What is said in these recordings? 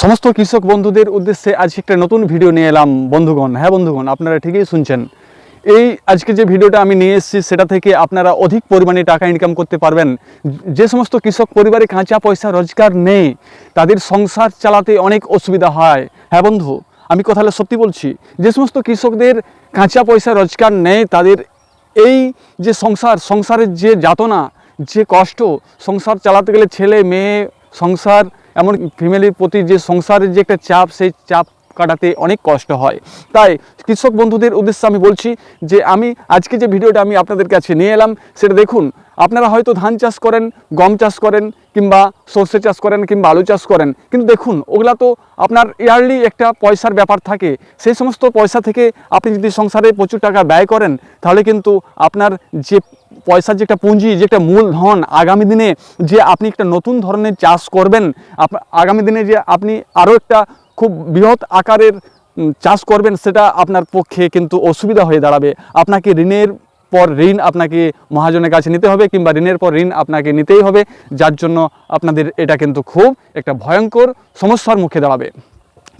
সমস্ত কৃষক বন্ধুদের উদ্দেশ্যে আজকে একটা নতুন ভিডিও নিয়ে এলাম। বন্ধুগণ হ্যাঁ বন্ধুগণ, আপনারা ঠিকই শুনছেন। এই আজকে যে ভিডিওটা আমি নিয়ে এসেছি, সেটা থেকে আপনারা অধিক পরিমাণে টাকা ইনকাম করতে পারবেন। যে সমস্ত কৃষক পরিবারে কাঁচা পয়সা রোজগার নেই, তাদের সংসার চালাতে অনেক অসুবিধা হয়। হ্যাঁ বন্ধু, আমি কথা হলে সত্যি বলছি, যে সমস্ত কৃষকদের কাঁচা পয়সা রোজগার নেই, তাদের এই যে সংসার, সংসারের যে যাতনা, যে কষ্ট, সংসার চালাতে গেলে ছেলে, মেয়ে, সংসার এমন ফ্যামিলির প্রতি যে সংসারের যে একটা চাপ সেই চাপ কাটাতে অনেক কষ্ট হয়। তাই কৃষক বন্ধুদের উদ্দেশ্যে আমি বলছি যে আমি আজকে যে ভিডিওটা আমি আপনাদের কাছে নিয়ে এলাম, সেটা দেখুন। আপনারা হয়তো ধান চাষ করেন, গম চাষ করেন, কিংবা সর্ষে চাষ করেন, কিংবা আলু চাষ করেন। কিন্তু দেখুন, ওগুলা তো আপনার ইয়ারলি একটা পয়সার ব্যাপার থাকে। সেই সমস্ত পয়সা থেকে আপনি যদি সংসারে প্রচুর টাকা ব্যয় করেন, তাহলে কিন্তু আপনার যে পয়সার যে একটা পুঁজি, যে একটা মূলধন আগামী দিনে যে আপনি একটা নতুন ধরনের চাষ করবেন আগামী দিনে যে আপনি আরও একটা খুব বৃহৎ আকারের চাষ করবেন সেটা আপনার পক্ষে কিন্তু অসুবিধা হয়ে দাঁড়াবে। আপনাকে ঋণের পর ঋণ আপনাকে মহাজনের কাছে নিতে হবে কিংবা ঋণের পর ঋণ আপনাকে নিতেই হবে, যার জন্য আপনাদের এটা কিন্তু খুব একটা ভয়ঙ্কর সমস্যার মুখে দাঁড়াবে।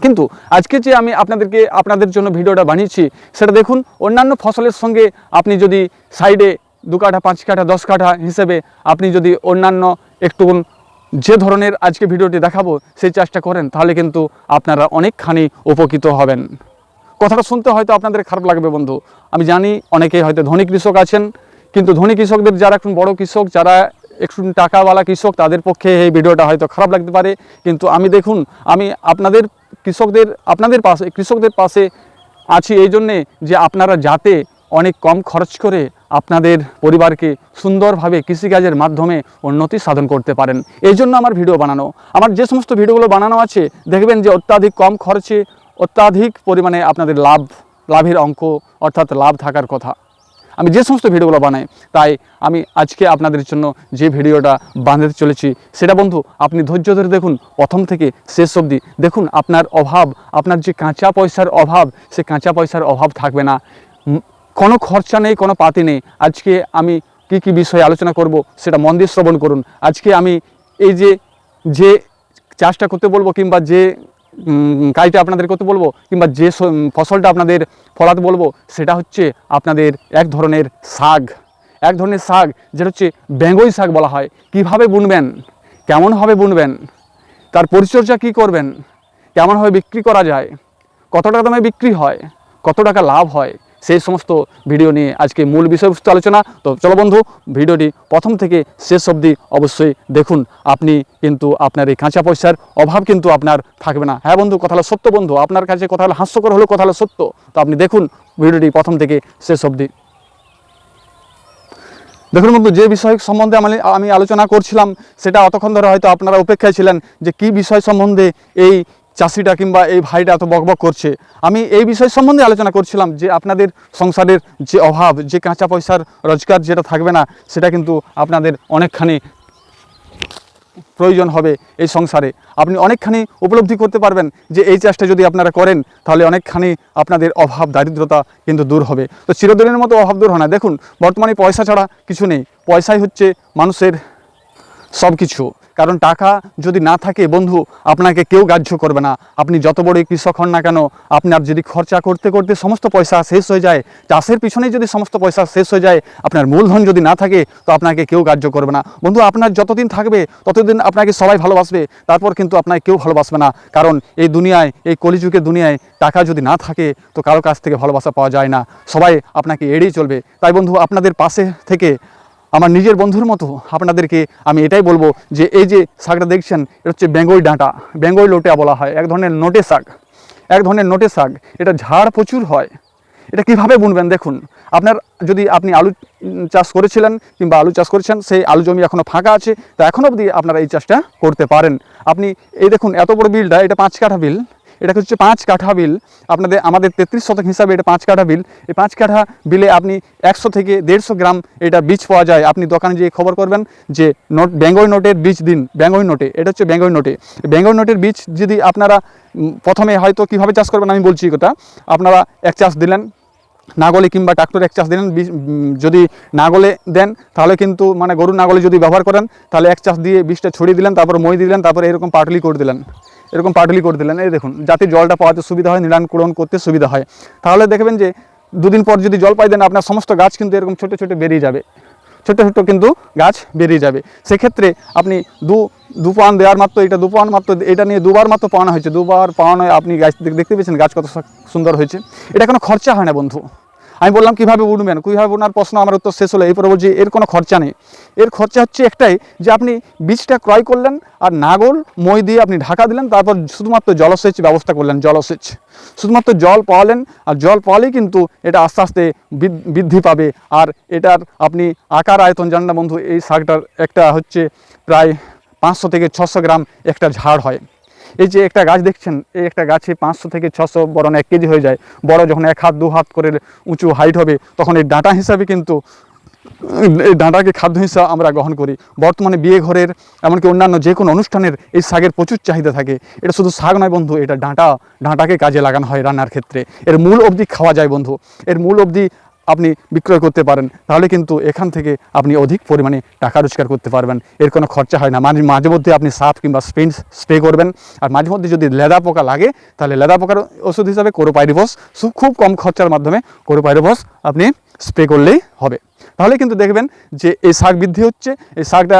কিন্তু আজকে যে আমি আপনাদেরকে, আপনাদের জন্য ভিডিওটা বানিয়েছি, সেটা দেখুন, অন্যান্য ফসলের সঙ্গে আপনি যদি সাইডে দু কাঠা, পাঁচ কাঠা, দশ কাঠা হিসেবে আপনি যদি অন্যান্য একটু যে ধরনের আজকে ভিডিওটি দেখাবো, সেই চাষটা করেন, তাহলে কিন্তু আপনারা অনেকখানি উপকৃত হবেন। কথাটা শুনতে হয়তো আপনাদের খারাপ লাগবে বন্ধু। আমি জানি অনেকেই হয়তো ধনী কৃষক আছেন, কিন্তু ধনী কৃষকদের যারা এখন বড় কৃষক, যারা একটু টাকাওয়ালা কৃষক, তাদের পক্ষে এই ভিডিওটা হয়তো খারাপ লাগতে পারে। কিন্তু আমি দেখুন, আমি আপনাদের কৃষকদের, আপনাদের পাশে, কৃষকদের পাশে আছি এই জন্যে যে আপনারা যাতে অনেক কম খরচ করে আপনাদের পরিবারকে সুন্দরভাবে কৃষিকাজের মাধ্যমে উন্নতি সাধন করতে পারেন। এই জন্য আমার ভিডিও বানানো। আমার যে সমস্ত ভিডিওগুলো বানানো আছে, দেখবেন যে অত্যাধিক কম খরচে অত্যাধিক পরিমাণে আপনাদের লাভ, লাভের অঙ্ক অর্থাৎ লাভ থাকার কথা। আমি যে সমস্ত ভিডিওগুলো বানাই, তাই আমি আজকে আপনাদের জন্য যে ভিডিওটা বানাতে চলেছি, সেটা বন্ধু, আপনি ধৈর্য ধরে দেখুন, প্রথম থেকে শেষ অবধি। দেখুন, আপনার অভাব, আপনার যে কাঁচা পয়সার অভাব, সে কাঁচা পয়সার অভাব থাকবে না। কোনো খরচা নেই, কোনো পাতি নেই। আজকে আমি কি কি বিষয়ে আলোচনা করব সেটা মন দিয়ে শ্রবণ করুন। আজকে আমি এই যে যে চাষটা করতে বলব কিংবা যে কাজটা আপনাদের করতে বলব কিংবা যে ফসলটা আপনাদের ফলাতে বলব, সেটা হচ্ছে আপনাদের এক ধরনের শাক। এক ধরনের শাক, যেটা হচ্ছে বেঙ্গই শাক বলা হয়। কীভাবে বুনবেন? কেমনভাবে বুনবেন? তার পরিচর্যা কি করবেন? কেমনভাবে বিক্রি করা যায়? কত টাকা দামে বিক্রি হয়? কত টাকা লাভ হয়? সেই সমস্ত ভিডিও নিয়ে আজকে মূল বিষয়বস্তু আলোচনা। তো চলো বন্ধু, ভিডিওটি প্রথম থেকে শেষ অবধি অবশ্যই দেখুন। আপনি কিন্তু আপনার এই কাঁচা পয়সার অভাব কিন্তু আপনার থাকবে না। হ্যাঁ বন্ধু, কথা হলো সত্য বন্ধু। আপনার কাছে কথা হলো হাস্যকর হলেও কথা হলো সত্য। তো আপনি দেখুন ভিডিওটি প্রথম থেকে শেষ অবধি। দেখুন বন্ধু, যে বিষয় সম্বন্ধে আমি আমি আলোচনা করছিলাম, সেটা অতক্ষণ ধরে হয়তো আপনারা উপেক্ষায় ছিলেন যে কি বিষয় সম্বন্ধে এই চাষিটা কিংবা এই ভাইটা এত বকবক করছে। আমি এই বিষয় সম্বন্ধে আলোচনা করছিলাম যে আপনাদের সংসারের যে অভাব, যে কাঁচা পয়সার রোজগার যেটা থাকবে না, সেটা কিন্তু আপনাদের অনেকখানি প্রয়োজন হবে এই সংসারে। আপনি অনেকখানি উপলব্ধি করতে পারবেন যে এই চাষটা যদি আপনারা করেন, তাহলে অনেকখানি আপনাদের অভাব, দারিদ্রতা কিন্তু দূর হবে। তো চিরদিনের মতো অভাব দূর হয় না। দেখুন, বর্তমানে পয়সা ছাড়া কিছু নেই। পয়সাই হচ্ছে মানুষের সব কিছু কারণ টাকা যদি না থাকে, বন্ধু, আপনাকে কেউ গ্রাহ্য করবে না। আপনি যত বড়ই কৃষক হন না কেন আপনার যদি খরচা করতে করতে সমস্ত পয়সা শেষ হয়ে যায়, চাষের পিছনেই যদি সমস্ত পয়সা শেষ হয়ে যায়, আপনার মূলধন যদি না থাকে, তো আপনাকে কেউ গ্রাহ্য করবে না। বন্ধু, আপনার যতদিন থাকবে, ততদিন আপনাকে সবাই ভালোবাসবে। তারপর কিন্তু আপনাকে কেউ ভালোবাসবে না। কারণ এই দুনিয়ায়, এই কলিযুগের দুনিয়ায় টাকা যদি না থাকে, তো কারও কাছ থেকে ভালোবাসা পাওয়া যায় না। সবাই আপনাকে এড়িয়ে চলবে। তাই বন্ধু, আপনাদের পাশে থেকে আমার নিজের বন্ধুর মতো আপনাদেরকে আমি এটাই বলব যে এই যে শাকটা দেখছেন, এটা হচ্ছে বেঙ্গই ডাঁটা বেঙ্গই লোটেয়া বলা হয়। এক ধরনের নোটে শাক, এক ধরনের নোটে শাক, এটা ঝাড় প্রচুর হয়। এটা কীভাবে বুনবেন দেখুন। আপনার যদি আপনি আলু চাষ করেছিলেন কিংবা আলু চাষ করেছেন, সেই আলু জমি এখনও ফাঁকা আছে, তা এখনও অবধি আপনারা এই চাষটা করতে পারেন। আপনি এই দেখুন, এত বড় বিলটা, এটা পাঁচ কাঠা বিল। এটা হচ্ছে পাঁচ কাঠা বিল। আপনাদের আমাদের তেত্রিশ শতক হিসাবে এটা পাঁচ কাঠা বিল। এই পাঁচ কাঠা বিলে আপনি একশো থেকে দেড়শো গ্রাম এটা বীজ পাওয়া যায়। আপনি দোকানে যেয়ে খবর করবেন যে নোট বেঙ্গল নোটের বীজ দিন। বেঙ্গল নোটে, এটা হচ্ছে বেঙ্গল নোটে। বেঙ্গল নোটের বীজ যদি আপনারা প্রথমে হয়তো কীভাবে চাষ করবেন আমি বলছি কথা। আপনারা এক চাষ দিলেন নাগলে কিংবা ট্রাক্টর এক চাষ দিলেন যদি নাগলে দেন, তাহলে কিন্তু মানে গরু নাগলে যদি ব্যবহার করেন, তাহলে এক চাষ দিয়ে বিষটা ছড়িয়ে দিলেন, তারপর মই দিলেন, তারপর এরকম পাটলি করে দিলেন। এরকম পাটলি করে দিলেন। এই দেখুন যাতে জলটা পাওয়াতে সুবিধা হয় নিরানকূরণ করতে সুবিধা হয়। তাহলে দেখবেন যে দুদিন পর যদি জল পাই দেন, আপনার সমস্ত গাছ কিন্তু এরকম ছোটো ছোটো বেরিয়ে যাবে। ছোট ছোট কিন্তু গাছ বেরিয়ে যাবে। সেক্ষেত্রে আপনি দু দু পান দেওয়ার মাত্র, এটা দু পান মাত্র, এটা নিয়ে দুবার মাত্র পাওয়ানো হয়েছে। দুবার পাওয়ানোয় আপনি গাছ দেখ- দেখতে পেয়েছেন গাছ কত সুন্দর হয়েছে। এটা কোনো খরচা হয় না বন্ধু। আমি বললাম, কীভাবে উঠবেন? কীভাবে ওনার প্রশ্ন, আমার উত্তর শেষ হলো। এরপরে বলছি, এর কোনো খরচা নেই। এর খরচা হচ্ছে একটাই, যে আপনি বীজটা ক্রয় করলেন আর নাগল মই দিয়ে আপনি ঢাকা দিলেন, তারপর শুধুমাত্র জলসেচ ব্যবস্থা করলেন, জলসেচ। শুধুমাত্র জল পাওয়ালেন, আর জল পাওয়ালেই কিন্তু এটা আস্তে আস্তে বৃদ- বৃদ্ধি পাবে। আর এটার আপনি আকার আয়তন, জানেন বন্ধু, এই শাকটার একটা হচ্ছে প্রায় পাঁচশো থেকে ছশো গ্রাম একটা ঝাড় হয়। এই যে একটা গাছ দেখছেন, এই একটা গাছে পাঁচশো থেকে ছশো বরং এক কেজি হয়ে যায়। বড় যখন এক হাত, দু হাত করে উঁচু হাইট হবে, তখন এই ডাঁটা হিসাবে কিন্তু, এই ডাঁটাকে খাদ্য হিসাবে আমরা গ্রহণ করি। বর্তমানে বিয়ে ঘরের, এমনকি অন্যান্য যে কোনো অনুষ্ঠানের এই শাকের প্রচুর চাহিদা থাকে। এটা শুধু শাক নয় বন্ধু, এটা ডাঁটা, ডাঁটাকে কাজে লাগানো হয় রান্নার ক্ষেত্রে। এর মূল অবধি খাওয়া যায় বন্ধু। এর মূল অবধি আপনি বিক্রয় করতে পারেন, তাহলে কিন্তু এখান থেকে আপনি অধিক পরিমাণে টাকা রোজগার করতে পারবেন। এর কোনো খরচা হয় না। মাঝে মাঝে মধ্যে আপনি সাপ কিংবা স্প্রিন স্প্রে করবেন। আর মাঝে মধ্যে যদি লেদা পোকা লাগে, তাহলে লেদা পোকার ওষুধ হিসাবে কোরোপাইরিভস খুব কম খরচার মাধ্যমে কোরোপাইরিভস আপনি স্প্রে করলেই হবে। তাহলে কিন্তু দেখবেন যে এই শাক বৃদ্ধি হচ্ছে, এই শাকটা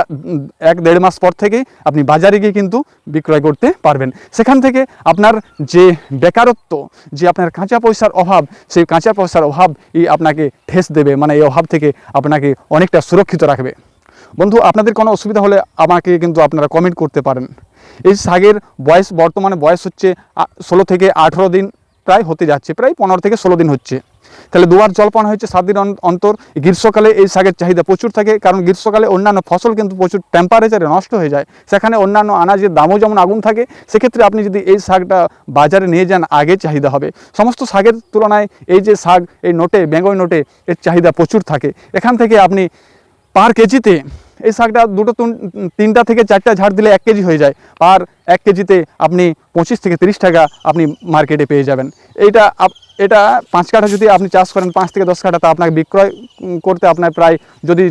এক দেড় মাস পর থেকেই আপনি বাজারে গিয়ে কিন্তু বিক্রয় করতে পারবেন। সেখান থেকে আপনার যে বেকারত্ব, যে আপনার কাঁচা পয়সার অভাব, সেই কাঁচা পয়সার অভাব এই আপনাকে ঠেস দেবে মানে এই অভাব থেকে আপনাকে অনেকটা সুরক্ষিত রাখবে। বন্ধু, আপনাদের কোনো অসুবিধা হলে আমাকে কিন্তু আপনারা কমেন্ট করতে পারেন। এই শাকের বয়স, বর্তমানে বয়স হচ্ছে ষোলো থেকে আঠেরো দিন প্রায় হতে যাচ্ছে, প্রায় পনেরো থেকে ষোলো দিন হচ্ছে। তাহলে দুবার জল পান হয়েছে সাত দিন অন- অন্তর। গ্রীষ্মকালে এই শাকের চাহিদা প্রচুর থাকে, কারণ গ্রীষ্মকালে অন্যান্য ফসল কিন্তু প্রচুর টেম্পারেচারে নষ্ট হয়ে যায়। সেখানে অন্যান্য আনাজের দামও যেমন আগুন থাকে, সেক্ষেত্রে আপনি যদি এই শাকটা বাজারে নিয়ে যান, আগে চাহিদা হবে। সমস্ত শাকের তুলনায় এই যে শাক, এই নোটে, বেঙ্গল নোটে এর চাহিদা প্রচুর থাকে। এখান থেকে আপনি পার কেজিতে এই শাকটা দুটো তুন- তিনটা থেকে চারটা ঝাড় দিলে এক কেজি হয়ে যায়। পার এক কেজিতে আপনি পঁচিশ থেকে তিরিশ টাকা আপনি মার্কেটে পেয়ে যাবেন। এইটা এটা পাঁচ কাঠা যদি আপনি চাষ করেন, পাঁচ থেকে দশ কাঠা তা আপনাকে বিক্রয় করতে আপনার প্রায় যদি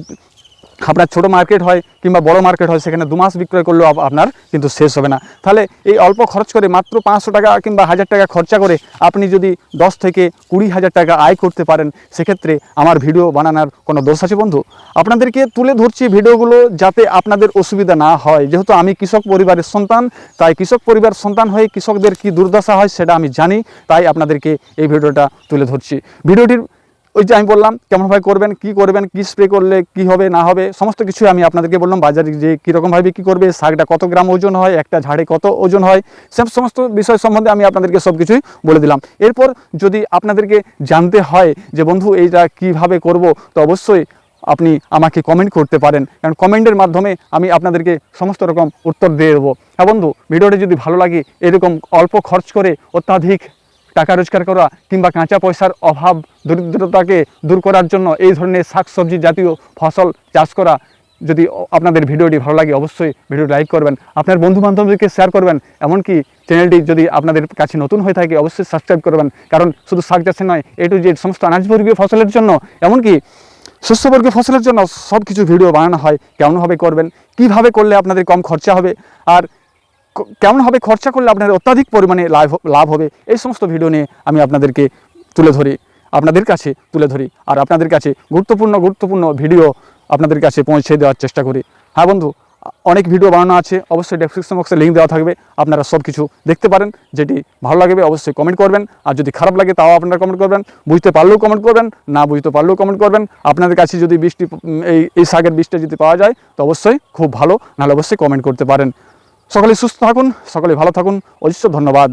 আপনার ছোটো মার্কেট হয় কিংবা বড় মার্কেট হয়, সেখানে দু মাস বিক্রয় করলেও আপনার কিন্তু শেষ হবে না। তাহলে এই অল্প খরচ করে মাত্র পাঁচশো টাকা কিংবা হাজার টাকা খরচা করে আপনি যদি দশ থেকে কুড়ি হাজার টাকা আয় করতে পারেন, সেক্ষেত্রে আমার ভিডিও বানানোর কোনো দোষ আছে বন্ধু? আপনাদেরকে তুলে ধরছি ভিডিওগুলো যাতে আপনাদের অসুবিধা না হয়। যেহেতু আমি কৃষক পরিবারের সন্তান, তাই কৃষক পরিবার সন্তান হয়ে কৃষকদের কি দুর্দশা হয় সেটা আমি জানি, তাই আপনাদেরকে এই ভিডিওটা তুলে ধরছি। ভিডিওটির ওই যে আমি বললাম কেমনভাবে করবেন, কি করবেন, কি স্প্রে করলে কি হবে, না হবে, সমস্ত কিছু আমি আপনাদেরকে বললাম, বাজারে যে কীরকমভাবে বিক্রি করবে, শাকটা কত গ্রাম ওজন হয়, একটা ঝাড়ে কত ওজন হয় সব সমস্ত বিষয় সম্বন্ধে আমি আপনাদেরকে সব কিছুই বলে দিলাম। এরপর যদি আপনাদেরকে জানতে হয় যে, বন্ধু, এইটা কীভাবে করব, তো অবশ্যই আপনি আমাকে কমেন্ট করতে পারেন। কারণ কমেন্টের মাধ্যমে আমি আপনাদেরকে সমস্ত রকম উত্তর দিয়ে দেবো। হ্যাঁ বন্ধু, ভিডিওটি যদি ভালো লাগে, এরকম অল্প খরচ করে অত্যাধিক টাকা রোজগার করা কিংবা কাঁচা পয়সার অভাব, দরিদ্রতাকে দূর করার জন্য এই ধরনের শাকসবজি জাতীয় ফসল চাষ করা যদি আপনাদের ভিডিওটি ভালো লাগে অবশ্যই ভিডিও লাইক করবেন, আপনার বন্ধু বান্ধবদেরকে শেয়ার করবেন, এমনকি চ্যানেলটি যদি আপনাদের কাছে নতুন হয়ে থাকে অবশ্যই সাবস্ক্রাইব করবেন, কারণ শুধু শাক চাষে নয় এ টু জেড সমস্ত আনাজবর্গীয় ফসলের জন্য, এমনকি শস্যবর্গীয় ফসলের জন্য সব কিছু ভিডিও বানানো হয়, কেমনভাবে করবেন, কীভাবে করলে আপনাদের কম খরচা হবে, আর কেমনভাবে খরচা করলে আপনার অত্যাধিক পরিমাণে লাভ লাভ হবে? এই সমস্ত ভিডিও নিয়ে আমি আপনাদেরকে তুলে ধরি, আপনাদের কাছে তুলে ধরি। আর আপনাদের কাছে গুরুত্বপূর্ণ গুরুত্বপূর্ণ ভিডিও আপনাদের কাছে পৌঁছে দেওয়ার চেষ্টা করি। হ্যাঁ বন্ধু, অনেক ভিডিও বানানো আছে, অবশ্যই ডেসক্রিপশন বক্সে লিঙ্ক দেওয়া থাকবে। আপনারা সব কিছু দেখতে পারেন, যেটি ভালো লাগবে অবশ্যই কমেন্ট করবেন। আর যদি খারাপ লাগে তাও আপনারা কমেন্ট করবেন। বুঝতে পারলেও কমেন্ট করবেন, না বুঝতে পারলেও কমেন্ট করবেন। আপনাদের কাছে যদি বৃষ্টি, এই এই শাকের বীজটা যদি পাওয়া যায়, তো অবশ্যই খুব ভালো। নাহলে অবশ্যই কমেন্ট করতে পারেন। সকলে সুস্থ থাকুন সকলে ভালো থাকুন। অজস্র ধন্যবাদ।